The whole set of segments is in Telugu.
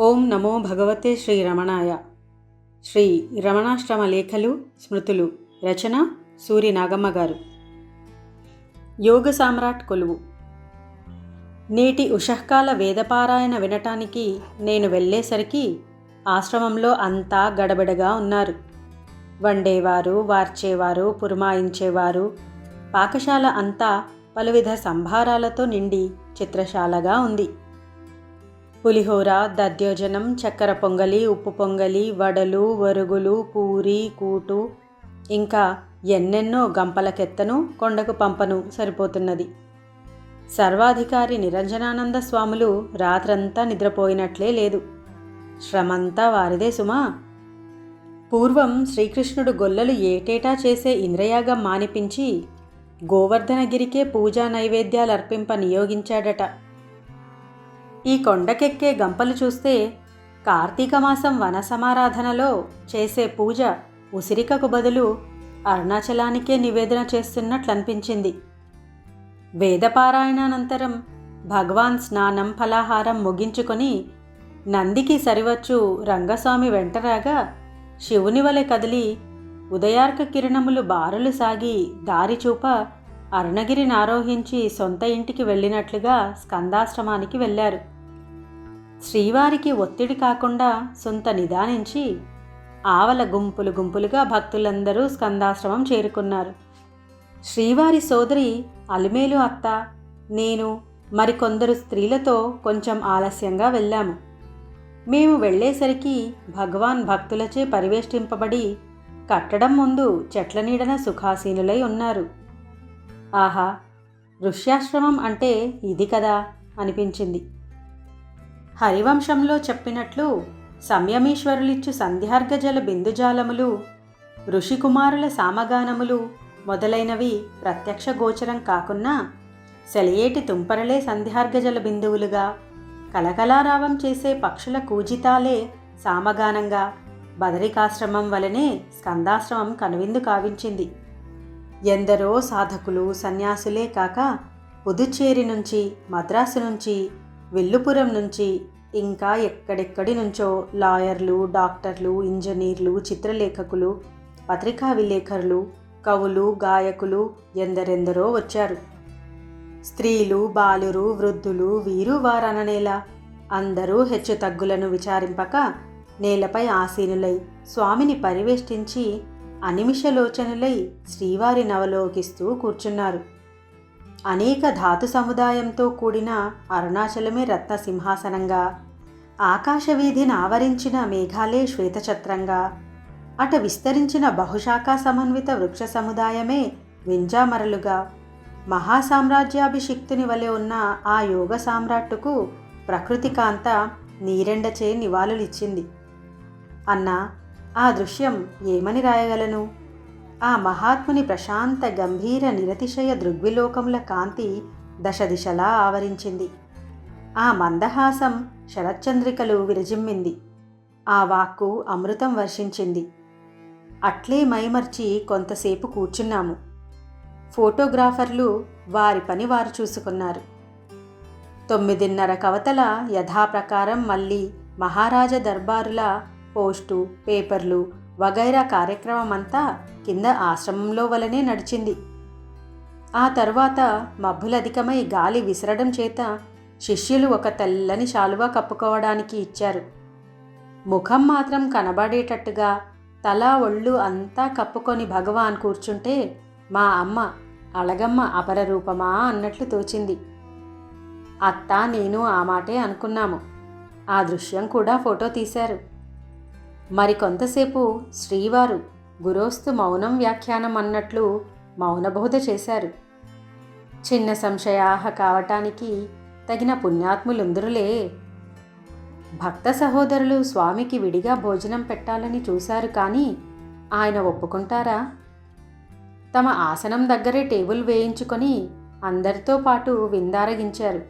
ఓం నమో భగవతే శ్రీ రమణాయ. శ్రీ రమణాశ్రమ లేఖలు స్మృతులు రచన సూరి నాగమ్మ గారు. యోగ సామ్రాట్ కొలువు. నేటి ఉషఃకాల వేదపారాయణ వినటానికి నేను వెళ్ళేసరికి ఆశ్రమంలో అంతా గడబిడగా ఉన్నారు. వండేవారు వార్చేవారు పురమాయించేవారు పాకశాల అంతా పలువిధ సంభారాలతో నిండి చిత్రశాలగా ఉంది. పులిహోర దద్యోజనం చక్కెర పొంగలి ఉప్పు పొంగలి వడలు వరుగులు పూరి కూటు ఇంకా ఎన్నెన్నో గంపలకెత్తను కొండకు పంపను సరిపోతున్నది. సర్వాధికారి నిరంజనానంద స్వాములు రాత్రంతా నిద్రపోయినట్లే లేదు. శ్రమంతా వారిదే సుమా. పూర్వం శ్రీకృష్ణుడు గొల్లలు ఏటేటా చేసే ఇంద్రయాగం మానిపించి గోవర్ధనగిరికే పూజా నైవేద్యాలు అర్పింప నియోగించాడట. ఈ కొండకెక్కే గంపలు చూస్తే కార్తీక మాసం వన సమారాధనలో చేసే పూజ ఉసిరికకు బదులు అరుణాచలానికే నివేదన చేస్తున్నట్లనిపించింది. వేదపారాయణానంతరం భగవాన్ స్నానం ఫలాహారం ముగించుకొని నందికి సరివచ్చు రంగస్వామి వెంటరాగా శివుని వలె కదిలి ఉదయార్క కిరణములు బారులు సాగి దారి చూప అరుణగిరిని ఆరోహించి సొంత ఇంటికి వెళ్ళినట్లుగా స్కందాశ్రమానికి వెళ్ళారు. శ్రీవారికి ఒత్తిడి కాకుండా సొంత నిదానించి ఆవల గుంపులు గుంపులుగా భక్తులందరూ స్కందాశ్రమం చేరుకున్నారు. శ్రీవారి సోదరి అలిమేలు అత్త నేను మరికొందరు స్త్రీలతో కొంచెం ఆలస్యంగా వెళ్ళాము. మేము వెళ్ళేసరికి భగవాన్ భక్తులచే పరివేష్టింపబడి కట్టడం ముందు చెట్ల నీడన సుఖాసీనులై ఉన్నారు. ఆహా ఋష్యాశ్రమం అంటే ఇది కదా అనిపించింది. హరివంశంలో చెప్పినట్లు సంయమీశ్వరులిచ్చు సంధ్యార్ఘజల బిందుజాలములు ఋషికుమారుల సామగానములు మొదలైనవి ప్రత్యక్ష గోచరం కాకున్నా సెలయేటి తుంపరలే సంధ్యార్ఘజల బిందువులుగా కలకలారావం చేసే పక్షుల కూజితాలే సామగానంగా బదరికాశ్రమం వలనే స్కందాశ్రమం కనువిందు కావించింది. ఎందరో సాధకులు సన్యాసులే కాక పుదుచ్చేరి నుంచి మద్రాసు నుంచి విల్లుపురం నుంచి ఇంకా ఎక్కడెక్కడి నుంచో లాయర్లు డాక్టర్లు ఇంజనీర్లు చిత్రలేఖకులు పత్రికా విలేకరులు కవులు గాయకులు ఎందరెందరో వచ్చారు. స్త్రీలు బాలురు వృద్ధులు వీరు వారననేలా అందరూ హెచ్చు తగ్గులను విచారింపక నేలపై ఆసీనులై స్వామిని పరివేష్టించి అనిమిషలోచనులై శ్రీవారి నవలోకిస్తూ కూర్చున్నారు. అనేక ధాతు సముదాయంతో కూడిన అరుణాచలమే రత్న సింహాసనంగా ఆకాశవీధిని ఆవరించిన మేఘాలే శ్వేతఛత్రంగా అట విస్తరించిన బహుశాఖా సమన్విత వృక్ష సముదాయమే వింజామరలుగా మహాసామ్రాజ్యాభిషిక్తుని వలె ఉన్న ఆ యోగ సామ్రాట్టుకు ప్రకృతి కాంత నీరెండచే నివాళులిచ్చింది. అన్నా ఆ దృశ్యం ఏమని రాయగలను? ఆ మహాత్ముని ప్రశాంత గంభీర నిరతిశయ దృగ్విలోకముల కాంతి దశ దిశలా ఆవరించింది. ఆ మందహాసం శరచంద్రికలు విరజిమ్మింది. ఆ వాక్కు అమృతం వర్షించింది. అట్లే మైమర్చి కొంతసేపు కూర్చున్నాము. ఫోటోగ్రాఫర్లు వారి పని వారు చూసుకున్నారు. తొమ్మిదిన్నర కవతల యథాప్రకారం మళ్ళీ మహారాజ దర్బారుల పోస్టు పేపర్లు వగైరా కార్యక్రమం అంతా కింద ఆశ్రమంలో వలనే నడిచింది. ఆ తరువాత మబ్బులధికమై గాలి విసరడం చేత శిష్యులు ఒక తెల్లని శాలువా కప్పుకోవడానికి ఇచ్చారు. ముఖం మాత్రం కనబడేటట్టుగా తల ఒళ్ళు అంతా కప్పుకొని భగవాన్ కూర్చుంటే మా అమ్మ అలగమ్మ అపర రూపమా అన్నట్లు తోచింది. అత్త నేను ఆ మాటే అనుకున్నాము. ఆ దృశ్యం కూడా ఫోటో తీశారు. మరి కొంతసేపు శ్రీవారు గురోస్తు మౌనం వ్యాఖ్యానం అన్నట్లు మౌనబోధ చేశారు. చిన్న సంశయాహ కావటానికి తగిన పుణ్యాత్ములుందరులే. భక్త సహోదరులు స్వామికి విడిగా భోజనం పెట్టాలని చూశారు కానీ ఆయన ఒప్పుకుంటారా? తమ ఆసనం దగ్గరే టేబుల్ వేయించుకొని అందరితో పాటు విందారగించారు.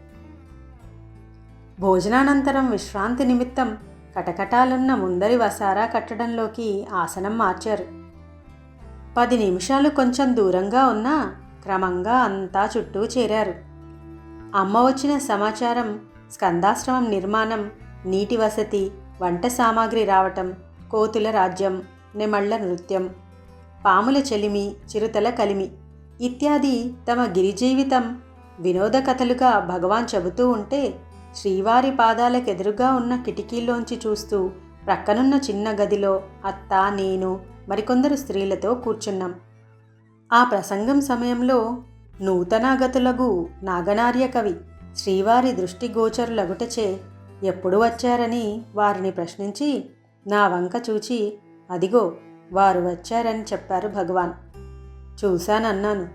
భోజనానంతరం విశ్రాంతి నిమిత్తం కటకటాలున్న ముందరి వసారా కట్టడంలోకి ఆసనం మార్చారు. పది నిమిషాలు కొంచెం దూరంగా ఉన్నా క్రమంగా అంతా చుట్టూ చేరారు. అమ్మ వచ్చిన సమాచారం స్కందాశ్రమం నిర్మాణం నీటి వసతి వంట సామాగ్రి రావటం కోతుల రాజ్యం నెమళ్ళ నృత్యం పాముల చెలిమి చిరుతల కలిమి ఇత్యాది తమ గిరి జీవితం వినోద కథలుగా భగవాన్ చెబుతూ ఉంటే శ్రీవారి పాదాలకెదురుగా ఉన్న కిటికీలోంచి చూస్తూ ప్రక్కనున్న చిన్న గదిలో అత్త నేను మరికొందరు స్త్రీలతో కూర్చున్నాం. ఆ ప్రసంగం సమయంలో నూతనాగతులగు నాగనార్య కవి శ్రీవారి దృష్టి గోచరులగుటచే ఎప్పుడు వచ్చారని వారిని ప్రశ్నించి నా వంక చూచి అదిగో వారు వచ్చారని చెప్పారు భగవాన్. చూశానన్నాను.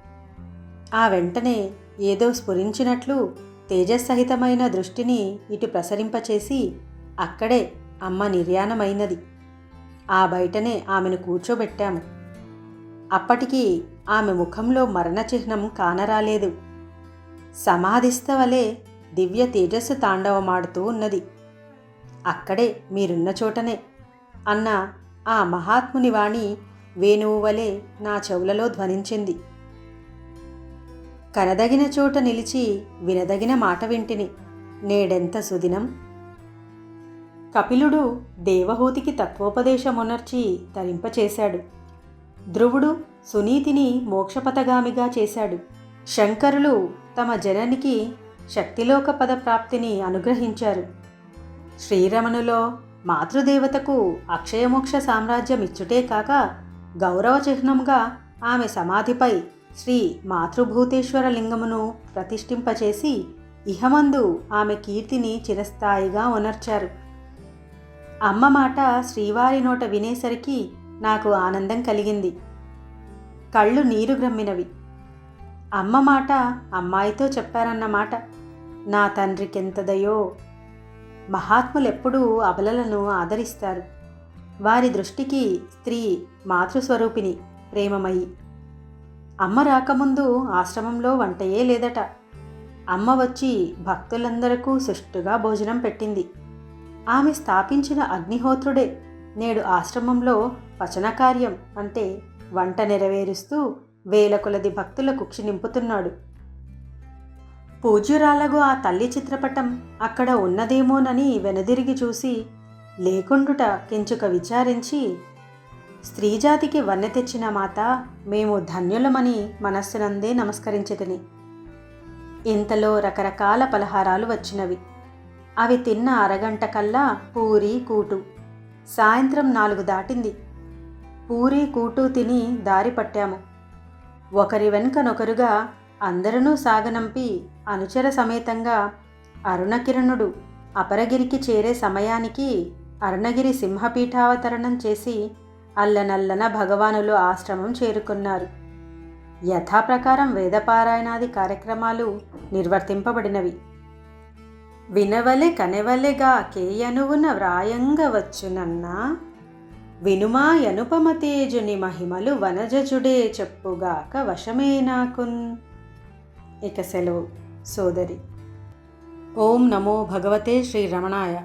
ఆ వెంటనే ఏదో స్ఫురించినట్లు తేజస్సహితమైన దృష్టిని ఇటు ప్రసరింపచేసి అక్కడే అమ్మ నిర్యాణమైనది. ఆ బయటనే ఆమెను కూర్చోబెట్టాము. అప్పటికి ఆమె ముఖంలో మరణచిహ్నం కానరాలేదు. సమాధిస్తవలే దివ్య తేజస్సు తాండవమాడుతూ ఉన్నది. అక్కడే మీరున్న చోటనే అన్న ఆ మహాత్ముని వాణి వేణువు వలె నా చెవులలో ధ్వనించింది. కనదగిన చోట నిలిచి వినదగిన మాట వింటిని నేడెంత సుదినం? కపిలుడు దేవహూతికి తత్వోపదేశమునర్చి తరింపచేశాడు. ధ్రువుడు సునీతిని మోక్షపథగామిగా చేశాడు. శంకరులు తమ జననికి శక్తిలోక పద ప్రాప్తిని అనుగ్రహించారు. శ్రీరమణులో మాతృదేవతకు అక్షయమోక్ష సామ్రాజ్యం ఇచ్చుటే కాక గౌరవ చిహ్నంగా ఆమె సమాధిపై శ్రీ మాతృభూతేశ్వర లింగమును ప్రతిష్ఠింపచేసి ఇహమందు ఆమె కీర్తిని చిరస్థాయిగా ఉనర్చారు. అమ్మ మాట శ్రీవారి నోట వినేసరికి నాకు ఆనందం కలిగింది. కళ్ళు నీరు గ్రమ్మినవి. అమ్మ మాట అమ్మాయితో చెప్పారన్నమాట. నా తండ్రికెంతదయో మహాత్ములెప్పుడూ అబలలను ఆదరిస్తారు. వారి దృష్టికి స్త్రీ మాతృస్వరూపిణి ప్రేమమయి. అమ్మ రాకముందు ఆశ్రమంలో వంటయే లేదట. అమ్మ వచ్చి భక్తులందరకు సుష్టుగా భోజనం పెట్టింది. ఆమె స్థాపించిన అగ్నిహోత్రుడే. నేడు ఆశ్రమంలో పచనకార్యం అంటే వంట నెరవేరుస్తూ వేల కొలది భక్తుల కుక్షి నింపుతున్నాడు. పూజ్యురాలగు ఆ తల్లి చిత్రపటం అక్కడ ఉన్నదేమోనని వెనుదిరిగి చూసి లేకుండుట కించుక విచారించి స్త్రీజాతికి వన్నె తెచ్చిన మాత మేము ధన్యులమని మనస్సునందే నమస్కరించదని ఇంతలో రకరకాల పలహారాలు వచ్చినవి. అవి తిన్న అరగంట కల్లా పూరి కూటు. సాయంత్రం నాలుగు దాటింది. పూరి కూటు తిని దారి పట్టాము. ఒకరి వెనుకనొకరుగా అందరూ సాగనంపి అనుచర సమేతంగా అరుణకిరణుడు అపరగిరికి చేరే సమయానికి అరుణగిరి సింహపీఠావతరణం చేసి అల్లనల్లన భగవానులు ఆశ్రమం చేరుకున్నారు. యథాప్రకారం వేదపారాయణాది కార్యక్రమాలు నిర్వర్తింపబడినవి. వినవలె కనెవలెగా కేయనువున వ్రాయంగ వచ్చునన్నా? వినుమా యనుపమతేజుని మహిమలు వనజజుడే చెప్పుగాక వశమే నాకున్. ఇక సెలవు. సోదరి. ఓం నమో భగవతే శ్రీ రమణాయ.